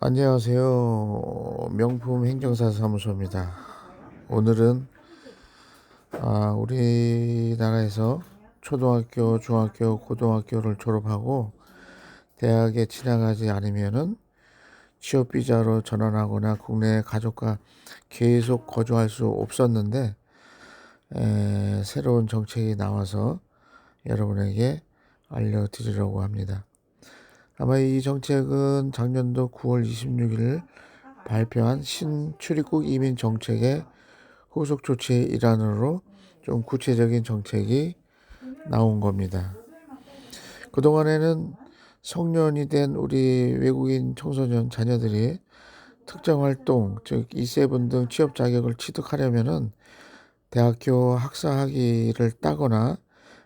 안녕하세요. 명품 행정사 사무소입니다. 오늘은 아, 우리나라에서 초등학교, 중학교, 고등학교를 졸업하고 대학에 진학하지 않으면은 취업 비자로 전환하거나 국내 가족과 계속 거주할 수 없었는데 에, 새로운 정책이 나와서 여러분에게 알려드리려고 합니다. 아마 이 정책은 작년도 9월 26일 발표한 신출입국 이민 정책의 후속 조치의 일환으로 좀 구체적인 정책이 나온 겁니다. 그동안에는 성년이 된 우리 외국인 청소년 자녀들이 특정 활동, 즉 E7 등 취업 자격을 취득하려면은 대학교 학사 학위를 따거나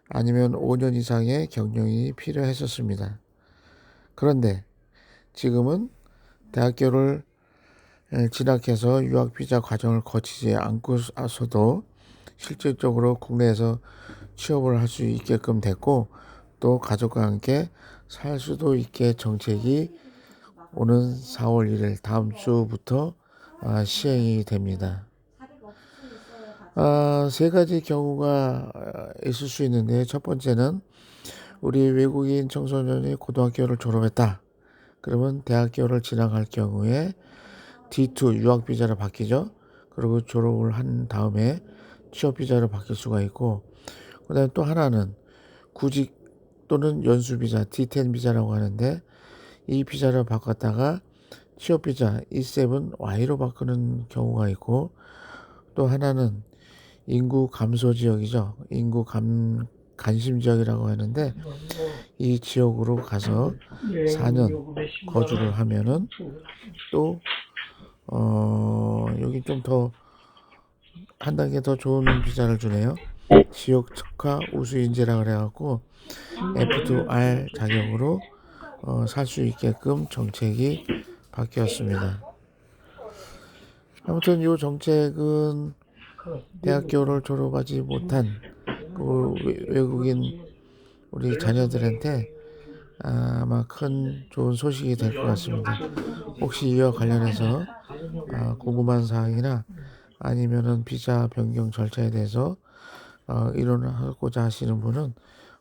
아니면 5년 이상의 경력이 필요했었습니다. 그런데 지금은 대학교를 진학해서 유학 비자 과정을 거치지 않고서도 실질적으로 국내에서 취업을 할 수 있게끔 됐고 또 가족과 함께 살 수도 있게 정책이 오는 4월 1일 다음 주부터 아, 시행이 됩니다. 아, 세 가지 경우가 있을 수 있는데 첫 번째는 우리 외국인 청소년이 고등학교를 졸업했다. 그러면 대학교를 진학할 경우에 D2 유학 비자로 바뀌죠. 그리고 졸업을 한 다음에 취업 비자로 바뀔 수가 있고 그다음에 또 하나는 구직 또는 연수 비자 D10 비자라고 하는데 이 비자를 바꿨다가 취업 비자 E7 Y로 바꾸는 경우가 있고 또 하나는 인구 감소 지역이죠. 인구 감 간심 지역이라고 하는데 이 지역으로 가서 4년 거주를 하면은 또 어, 여기 좀 더 한 단계 더 좋은 비자를 주네요. 지역 특화 우수 인재라 그래갖고 F2R 자격으로 어, 살 수 있게끔 정책이 바뀌었습니다. 아무튼 이 정책은 대학교를 졸업하지 못한 그 외국인 우리 자녀들한테 아마 큰 좋은 소식이 될 것 같습니다. 혹시 이와 관련해서 아, 궁금한 사항이나 아니면은 비자 변경 절차에 대해서 어, 이론하고자 하시는 분은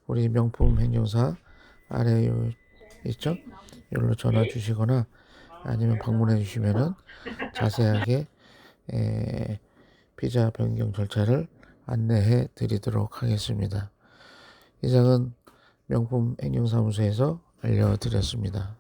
우리 명품 행정사 아래에 있죠? 여기로 전화 주시거나 아니면 방문해 주시면은 자세하게 에, 비자 변경 절차를 안내해 드리도록 하겠습니다. 이상은 명품 행정사무소에서 알려드렸습니다.